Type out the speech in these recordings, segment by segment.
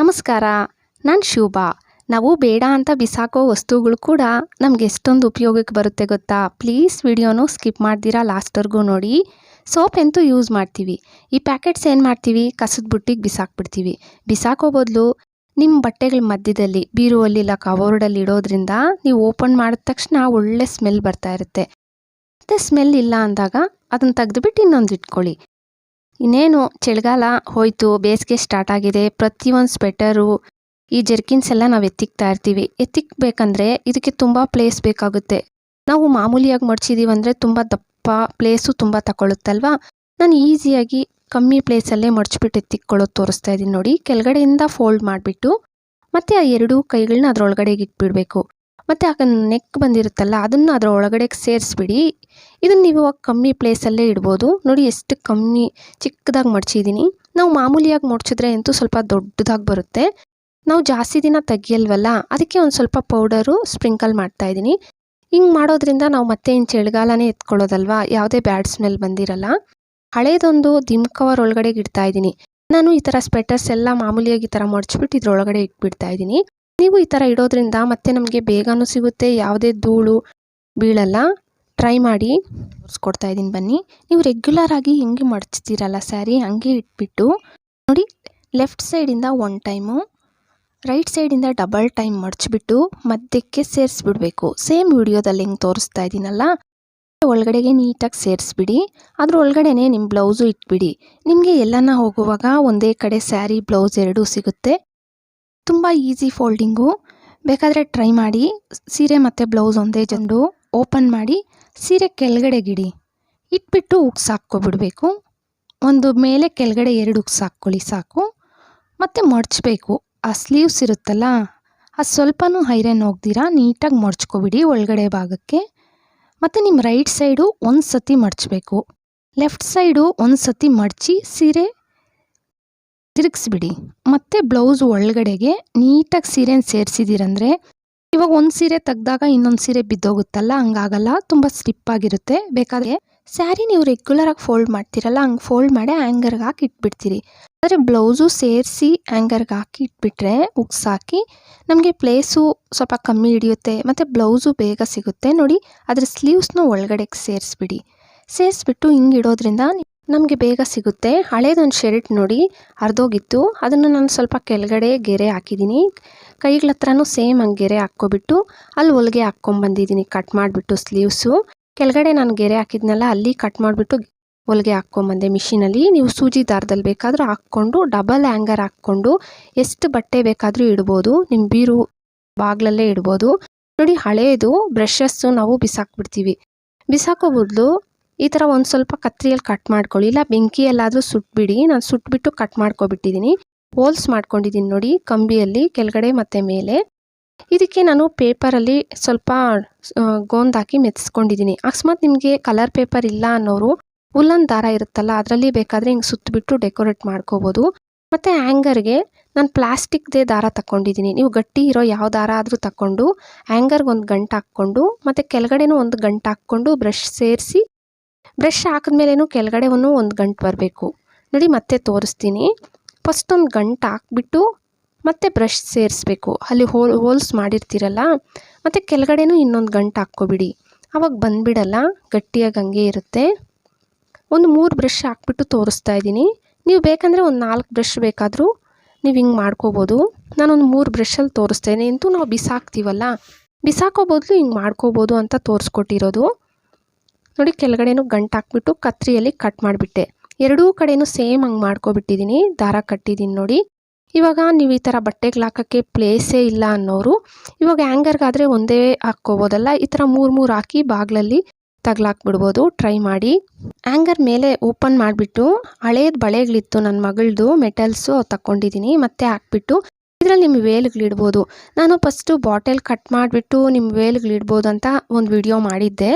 ನಮಸ್ಕಾರ, ನಾನು ಶೋಭಾ. ನಾವು ಬೇಡ ಅಂತ ಬಿಸಾಕೋ ವಸ್ತುಗಳು ಕೂಡ ನಮ್ಗೆ ಎಷ್ಟೊಂದು ಉಪಯೋಗಕ್ಕೆ ಬರುತ್ತೆ ಗೊತ್ತಾ? ಪ್ಲೀಸ್ ವಿಡಿಯೋನು ಸ್ಕಿಪ್ ಮಾಡ್ದಿರಾ ಲಾಸ್ಟ್ವರೆಗೂ ನೋಡಿ. ಸೋಪ್ ಅಂತೂ ಯೂಸ್ ಮಾಡ್ತೀವಿ. ಈ ಪ್ಯಾಕೆಟ್ಸ್ ಏನು ಮಾಡ್ತೀವಿ? ಕಸದ ಬುಟ್ಟಿಗೆ ಬಿಸಾಕ್ಬಿಡ್ತೀವಿ. ಬಿಸಾಕೋ ಬದಲು ನಿಮ್ಮ ಬಟ್ಟೆಗಳ ಮಧ್ಯದಲ್ಲಿ, ಬೀರುವಲ್ಲಿ ಇಲ್ಲ ಕಬೋರ್ಡಲ್ಲಿ ಇಡೋದ್ರಿಂದ ನೀವು ಓಪನ್ ಮಾಡಿದ ತಕ್ಷಣ ಒಳ್ಳೆ ಸ್ಮೆಲ್ ಬರ್ತಾ ಇರುತ್ತೆ. ಮತ್ತು ಸ್ಮೆಲ್ ಇಲ್ಲ ಅಂದಾಗ ಅದನ್ನು ತೆಗೆದುಬಿಟ್ಟು ಇನ್ನೊಂದು ಇಟ್ಕೊಳ್ಳಿ. ಇನ್ನೇನು ಚಳಿಗಾಲ ಹೋಯಿತು, ಬೇಸಿಗೆ ಸ್ಟಾರ್ಟ್ ಆಗಿದೆ ಪ್ರತಿಯೊಂದು ಸ್ವೆಟರು ಈ ಜರ್ಕಿನ್ಸ್ ಎಲ್ಲ ನಾವು ಎತ್ತಿಕ್ತಾ ಇರ್ತೀವಿ. ಎತ್ತಿಕ್ಬೇಕಂದ್ರೆ ಇದಕ್ಕೆ ತುಂಬ ಪ್ಲೇಸ್ ಬೇಕಾಗುತ್ತೆ. ನಾವು ಮಾಮೂಲಿಯಾಗಿ ಮಡಚಿದೀವಿ ಅಂದರೆ ತುಂಬ ದಪ್ಪ ಪ್ಲೇಸು ತುಂಬ ತಗೊಳುತ್ತಲ್ವಾ? ನಾನು ಈಸಿಯಾಗಿ ಕಮ್ಮಿ ಪ್ಲೇಸಲ್ಲೇ ಮಡ್ಚಿಬಿಟ್ಟು ಎತ್ತಿಕ್ಕೊಳ್ಳೋದು ತೋರಿಸ್ತಾ ಇದ್ದೀನಿ ನೋಡಿ. ಕೆಳಗಡೆಯಿಂದ ಫೋಲ್ಡ್ ಮಾಡಿಬಿಟ್ಟು, ಮತ್ತು ಆ ಎರಡೂ ಕೈಗಳನ್ನ ಅದರೊಳಗಡೆಗೆ ಇಟ್ಬಿಡಬೇಕು. ಮತ್ತು ಆ ನೆಕ್ ಬಂದಿರುತ್ತಲ್ಲ, ಅದನ್ನು ಅದರ ಒಳಗಡೆಗೆ ಸೇರಿಸ್ಬಿಡಿ. ಇದನ್ನು ನೀವು ಕಮ್ಮಿ ಪ್ಲೇಸಲ್ಲೇ ಇಡ್ಬೋದು. ನೋಡಿ ಎಷ್ಟು ಕಮ್ಮಿ ಚಿಕ್ಕದಾಗಿ ಮಡ್ಚಿದ್ದೀನಿ ನಾವು ಮಾಮೂಲಿಯಾಗಿ ಮಡ್ಚಿದ್ರೆ ಅಂತೂ ಸ್ವಲ್ಪ ದೊಡ್ಡದಾಗಿ ಬರುತ್ತೆ. ನಾವು ಜಾಸ್ತಿ ದಿನ ತೆಗಿಯಲ್ವಲ್ಲ, ಅದಕ್ಕೆ ಒಂದು ಸ್ವಲ್ಪ ಪೌಡರು ಸ್ಪ್ರಿಂಕಲ್ ಮಾಡ್ತಾ ಇದ್ದೀನಿ ಹಿಂಗೆ ಮಾಡೋದ್ರಿಂದ ನಾವು ಮತ್ತೆ ಇನ್ನು ಚಳಿಗಾಲನೇ ಎತ್ಕೊಳ್ಳೋದಲ್ವಾ? ಯಾವುದೇ ಬ್ಯಾಡ್ ಸ್ಮೆಲ್ ಬಂದಿರಲ್ಲ. ಹಳೇದೊಂದು ದಿಮ್ ಕವರ್ ಒಳಗಡೆಗೆ ಇಡ್ತಾ ಇದ್ದೀನಿ ನಾನು ಈ ಥರ ಸ್ವೆಟರ್ಸ್ ಎಲ್ಲ ಮಾಮೂಲಿಯಾಗಿ ಈ ಥರ ಮಡಚ್ಬಿಟ್ಟು ಇದ್ರೊಳಗಡೆ ಇಟ್ಬಿಡ್ತಾ ಇದ್ದೀನಿ ನೀವು ಈ ಥರ ಇಡೋದ್ರಿಂದ ಮತ್ತೆ ನಮಗೆ ಬೇಗನೂ ಸಿಗುತ್ತೆ, ಯಾವುದೇ ಧೂಳು ಬೀಳಲ್ಲ. ಟ್ರೈ ಮಾಡಿ ತೋರಿಸ್ಕೊಡ್ತಾ ಇದ್ದೀನಿ ಬನ್ನಿ. ನೀವು ರೆಗ್ಯುಲರ್ ಆಗಿ ಹಿಂಗೆ ಮಡಚ್ತೀರಲ್ಲ ಸ್ಯಾರಿ ಹಂಗೆ ಇಟ್ಬಿಟ್ಟು ನೋಡಿ ಲೆಫ್ಟ್ ಸೈಡಿಂದ ಒನ್ ಟೈಮು ರೈಟ್ ಸೈಡಿಂದ ಡಬಲ್ ಟೈಮ್ ಮಡಚಿಬಿಟ್ಟು ಮಧ್ಯಕ್ಕೆ ಸೇರಿಸ್ಬಿಡ್ಬೇಕು. ಸೇಮ್ ವಿಡಿಯೋದಲ್ಲಿ ಹಿಂಗೆ ತೋರಿಸ್ತಾ ಇದ್ದೀನಲ್ಲ ಒಳಗಡೆಗೆ ನೀಟಾಗಿ ಸೇರಿಸ್ಬಿಡಿ. ಅದ್ರ ಒಳಗಡೆನೆ ನಿಮ್ಮ ಬ್ಲೌಸು ಇಟ್ಬಿಡಿ. ನಿಮಗೆ ಎಲ್ಲನ ಹೋಗುವಾಗ ಒಂದೇ ಕಡೆ ಸ್ಯಾರಿ ಬ್ಲೌಸ್ ಎರಡೂ ಸಿಗುತ್ತೆ. ತುಂಬ ಈಸಿ ಫೋಲ್ಡಿಂಗು ಬೇಕಾದರೆ ಟ್ರೈ ಮಾಡಿ, ಸೀರೆ ಮತ್ತು ಬ್ಲೌಸ್ ಒಂದೇ ಜಂಡು ಓಪನ್ ಮಾಡಿ ಸೀರೆ ಕೆಳಗಡೆಗಿಡಿ ಇಟ್ಬಿಟ್ಟು ಉಕ್ಸ್ ಹಾಕ್ಕೊಬಿಡ್ಬೇಕು. ಒಂದು ಮೇಲೆ ಕೆಳಗಡೆ ಎರಡು ಉಕ್ಸ್ ಹಾಕ್ಕೊಳ್ಳಿ ಸಾಕು. ಮತ್ತು ಮಡ್ಚಬೇಕು. ಆ ಸ್ಲೀವ್ಸ್ ಇರುತ್ತಲ್ಲ ಅದು ಸ್ವಲ್ಪನೂ ಹೈರೇನ್ ಹೋಗ್ದಿರಾ, ನೀಟಾಗಿ ಮಡ್ಚ್ಕೊಬಿಡಿ ಒಳಗಡೆ ಭಾಗಕ್ಕೆ. ಮತ್ತು ನಿಮ್ಮ ರೈಟ್ ಸೈಡು ಒಂದು ಸತಿ ಮಡ್ಚಬೇಕು. ಲೆಫ್ಟ್ ಸೈಡು ಒಂದು ಸತಿ ಮಡಚಿ ಸೀರೆ ತಿರುಗಿಸ್ಬಿಡಿ. ಮತ್ತು ಬ್ಲೌಸ್ ಒಳಗಡೆಗೆ ನೀಟಾಗಿ ಸೀರೆನ ಸೇರಿಸಿದ್ದೀರಂದರೆ ಇವಾಗ ಒಂದು ಸೀರೆ ತೆಗ್ದಾಗ ಇನ್ನೊಂದು ಸೀರೆ ಬಿದ್ದೋಗುತ್ತಲ್ಲ, ಹಂಗಾಗಲ್ಲ, ತುಂಬ ಸ್ಲಿಪ್ ಆಗಿರುತ್ತೆ. ಬೇಕಾದರೆ ಸ್ಯಾರಿ ನೀವು ರೆಗ್ಯುಲರಾಗಿ ಫೋಲ್ಡ್ ಮಾಡ್ತೀರಲ್ಲ, ಹಂಗೆ ಫೋಲ್ಡ್ ಮಾಡಿ ಆ್ಯಂಗರ್ಗೆ ಹಾಕಿ ಇಟ್ಬಿಡ್ತೀರಿ. ಆದರೆ ಬ್ಲೌಸು ಸೇರಿಸಿ ಆ್ಯಂಗರ್ಗೆ ಹಾಕಿ ಇಟ್ಬಿಟ್ರೆ ಉಕ್ಸ್ ಹಾಕಿ ನಮಗೆ ಪ್ಲೇಸು ಸ್ವಲ್ಪ ಕಮ್ಮಿ ಹಿಡಿಯುತ್ತೆ, ಮತ್ತು ಬ್ಲೌಸು ಬೇಗ ಸಿಗುತ್ತೆ. ನೋಡಿ, ಅದರ ಸ್ಲೀವ್ಸ್ನ ಒಳಗಡೆಗೆ ಸೇರಿಸ್ಬಿಡಿ. ಸೇರಿಸ್ಬಿಟ್ಟು ಹಿಂಗೆ ಇಡೋದ್ರಿಂದ ನಮಗೆ ಬೇಗ ಸಿಗುತ್ತೆ. ಹಳೇದೊಂದು ಶರ್ಟ್ ನೋಡಿ, ಹರಿದೋಗಿತ್ತು. ಅದನ್ನು ನಾನು ಸ್ವಲ್ಪ ಕೆಳಗಡೆ ಗೆರೆ ಹಾಕಿದ್ದೀನಿ ಕೈಗಳ ಹತ್ರನೂ ಸೇಮ್ ಹಂಗೆ ಗೆರೆ ಹಾಕ್ಕೊಬಿಟ್ಟು ಅಲ್ಲಿ ಹೊಲಿಗೆ ಹಾಕ್ಕೊಂಬಂದಿದ್ದೀನಿ ಕಟ್ ಮಾಡಿಬಿಟ್ಟು ಸ್ಲೀವ್ಸು ಕೆಳಗಡೆ ನಾನು ಗೆರೆ ಹಾಕಿದ್ನಲ್ಲ, ಅಲ್ಲಿ ಕಟ್ ಮಾಡಿಬಿಟ್ಟು ಹೊಲಿಗೆ ಹಾಕ್ಕೊಂಬಂದೆ ಮಿಷಿನಲ್ಲಿ. ನೀವು ಸೂಜಿ ದಾರದಲ್ಲಿ ಬೇಕಾದರೂ ಹಾಕ್ಕೊಂಡು ಡಬಲ್ ಹ್ಯಾಂಗರ್ ಹಾಕ್ಕೊಂಡು ಎಷ್ಟು ಬಟ್ಟೆ ಬೇಕಾದರೂ ಇಡ್ಬೋದು. ನಿಮ್ಮ ಬೀರು ಬಾಗ್ಲಲ್ಲೇ ಇಡ್ಬೋದು. ನೋಡಿ ಹಳೆಯದು ಬ್ರಷಸ್ಸು ನಾವು ಬಿಸಾಕ್ಬಿಡ್ತೀವಿ. ಬಿಸಾಕೋ ಬದಲು ಈ ಥರ ಒಂದು ಸ್ವಲ್ಪ ಕತ್ರಿಯಲ್ಲಿ ಕಟ್ ಮಾಡ್ಕೊಳ್ಳಿ. ಇಲ್ಲ ಬೆಂಕಿಯಲ್ಲಾದರೂ ಸುಟ್ಬಿಡಿ. ನಾನು ಸುಟ್ಬಿಟ್ಟು ಕಟ್ ಮಾಡ್ಕೊಬಿಟ್ಟಿದ್ದೀನಿ. ಹೋಲ್ಸ್ ಮಾಡ್ಕೊಂಡಿದ್ದೀನಿ ನೋಡಿ, ಕಂಬಿಯಲ್ಲಿ, ಕೆಳಗಡೆ ಮತ್ತು ಮೇಲೆ. ಇದಕ್ಕೆ ನಾನು ಪೇಪರಲ್ಲಿ ಸ್ವಲ್ಪ ಗೋಂದಾಕಿ ಮೆತ್ಸ್ಕೊಂಡಿದ್ದೀನಿ ಅಕಸ್ಮಾತ್ ನಿಮಗೆ ಕಲರ್ ಪೇಪರ್ ಇಲ್ಲ ಅನ್ನೋರು, ಉಲ್ಲನ್ ದಾರ ಇರುತ್ತಲ್ಲ, ಅದರಲ್ಲಿ ಬೇಕಾದರೆ ಹಿಂಗೆ ಸುತ್ತಬಿಟ್ಟು ಡೆಕೋರೇಟ್ ಮಾಡ್ಕೋಬೋದು. ಮತ್ತು ಆ್ಯಂಗರ್ಗೆ ನಾನು ಪ್ಲಾಸ್ಟಿಕ್ದೇ ದಾರ ತಗೊಂಡಿದ್ದೀನಿ ನೀವು ಗಟ್ಟಿ ಇರೋ ಯಾವ ದಾರ ಆದರೂ ತಗೊಂಡು ಆ್ಯಂಗರ್ಗೆ ಒಂದು ಗಂಟು ಹಾಕ್ಕೊಂಡು, ಮತ್ತು ಕೆಳಗಡೆನೂ ಒಂದು ಗಂಟು ಹಾಕ್ಕೊಂಡು, ಬ್ರಷ್ ಸೇರಿಸಿ ಬ್ರಷ್ ಹಾಕಿದ್ಮೇಲೇನು ಕೆಳಗಡೆ ಒಂದು ಒಂದು ಗಂಟು ಬರಬೇಕು. ನೋಡಿ ಮತ್ತೆ ತೋರಿಸ್ತೀನಿ. ಫಸ್ಟ್ ಒಂದು ಗಂಟು ಹಾಕ್ಬಿಟ್ಟು ಮತ್ತೆ ಬ್ರಷ್ ಸೇರಿಸ್ಬೇಕು. ಅಲ್ಲಿ ಹೋಲ್, ಹೋಲ್ಸ್ ಮಾಡಿರ್ತೀರಲ್ಲ, ಮತ್ತು ಕೆಳಗಡೆನೂ ಇನ್ನೊಂದು ಗಂಟು ಹಾಕ್ಕೊಬಿಡಿ. ಆವಾಗ ಬಂದುಬಿಡಲ್ಲ, ಗಟ್ಟಿಯಾಗಿ ಹಂಗೆ ಇರುತ್ತೆ. ಒಂದು ಮೂರು ಬ್ರಷ್ ಹಾಕ್ಬಿಟ್ಟು ತೋರಿಸ್ತಾ ಇದ್ದೀನಿ. ನೀವು ಬೇಕಂದರೆ ಒಂದು ನಾಲ್ಕು ಬ್ರಷ್ ಬೇಕಾದರೂ ನೀವು ಹಿಂಗೆ ಮಾಡ್ಕೋಬೋದು. ನಾನೊಂದು ಮೂರು ಬ್ರಷಲ್ಲಿ ತೋರಿಸ್ತೇನೆ. ಅಂತೂ ನಾವು ಬಿಸಾಕ್ತೀವಲ್ಲ ಬಿಸಾಕೋ ಬದಲು ಹಿಂಗೆ ಮಾಡ್ಕೋಬೋದು ಅಂತ ತೋರಿಸ್ಕೊಟ್ಟಿರೋದು. ನೋಡಿ, ಕೆಳಗಡೆನೂ ಗಂಟು ಹಾಕ್ಬಿಟ್ಟು ಕತ್ರಿಯಲ್ಲಿ ಕಟ್ ಮಾಡಿಬಿಟ್ಟೆ. ಎರಡೂ ಕಡೆನೂ ಸೇಮ್ ಹಂಗೆ ಮಾಡ್ಕೊಬಿಟ್ಟಿದ್ದೀನಿ ದಾರ ಕಟ್ಟಿದ್ದೀನಿ ನೋಡಿ. ಇವಾಗ ನೀವು ಈ ಥರ ಬಟ್ಟೆಗಳು ಹಾಕೋಕ್ಕೆ ಪ್ಲೇಸೇ ಇಲ್ಲ ಅನ್ನೋರು ಇವಾಗ ಹ್ಯಾಂಗರ್ಗಾದರೆ ಒಂದೇ ಹಾಕ್ಕೋಬೋದಲ್ಲ, ಈ ಥರ ಮೂರು ಮೂರು ಹಾಕಿ ಬಾಗಿಲಲ್ಲಿ ತಗ್ಲಾಕ್ಬಿಡ್ಬೋದು ಟ್ರೈ ಮಾಡಿ. ಆ್ಯಂಗರ್ ಮೇಲೆ ಓಪನ್ ಮಾಡಿಬಿಟ್ಟು ಹಳೇದು ಬಳೆಗಳಿತ್ತು ನನ್ನ ಮಗಳದು ಮೆಟಲ್ಸು ತಗೊಂಡಿದ್ದೀನಿ ಮತ್ತೆ ಹಾಕ್ಬಿಟ್ಟು ಇದರಲ್ಲಿ ನಿಮ್ಮ ವೇಲ್ಗಳಿಡ್ಬೋದು ನಾನು ಫಸ್ಟು ಬಾಟಲ್ ಕಟ್ ಮಾಡಿಬಿಟ್ಟು ನಿಮ್ಮ ವೇಲ್ಗಳಿಡ್ಬೋದು ಅಂತ ಒಂದು ವಿಡಿಯೋ ಮಾಡಿದ್ದೆ.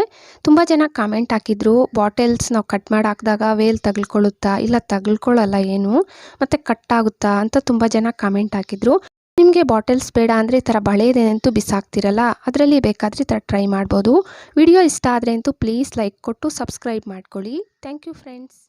ತುಂಬ ಜನ ಕಾಮೆಂಟ್ ಹಾಕಿದ್ರು ಬಾಟಲ್ಸ್ ನಾವು ಕಟ್ ಮಾಡಿ ಹಾಕಿದಾಗ ವೇಲ್ ತಗಲ್ಕೊಳ್ಳುತ್ತಾ ಇಲ್ಲ ತಗಲ್ಕೊಳ್ಳಲ್ಲ ಏನು? ಮತ್ತು ಕಟ್ ಆಗುತ್ತಾ? ಅಂತ ತುಂಬ ಜನ ಕಾಮೆಂಟ್ ಹಾಕಿದ್ರು. ನಿಮಗೆ ಬಾಟಲ್ಸ್ ಬೇಡ ಅಂದರೆ ಈ ಥರ ಬಳೆದೇನಂತೂ ಬಿಸಾಕ್ತಿರಲ್ಲ, ಅದರಲ್ಲಿ ಬೇಕಾದರೆ ಈ ಥರ ಟ್ರೈ ಮಾಡ್ಬೋದು. ವಿಡಿಯೋ ಇಷ್ಟ ಆದರೆ ಅಂತೂ ಪ್ಲೀಸ್ ಲೈಕ್ ಕೊಟ್ಟು ಸಬ್ಸ್ಕ್ರೈಬ್ ಮಾಡ್ಕೊಳ್ಳಿ. Thank you friends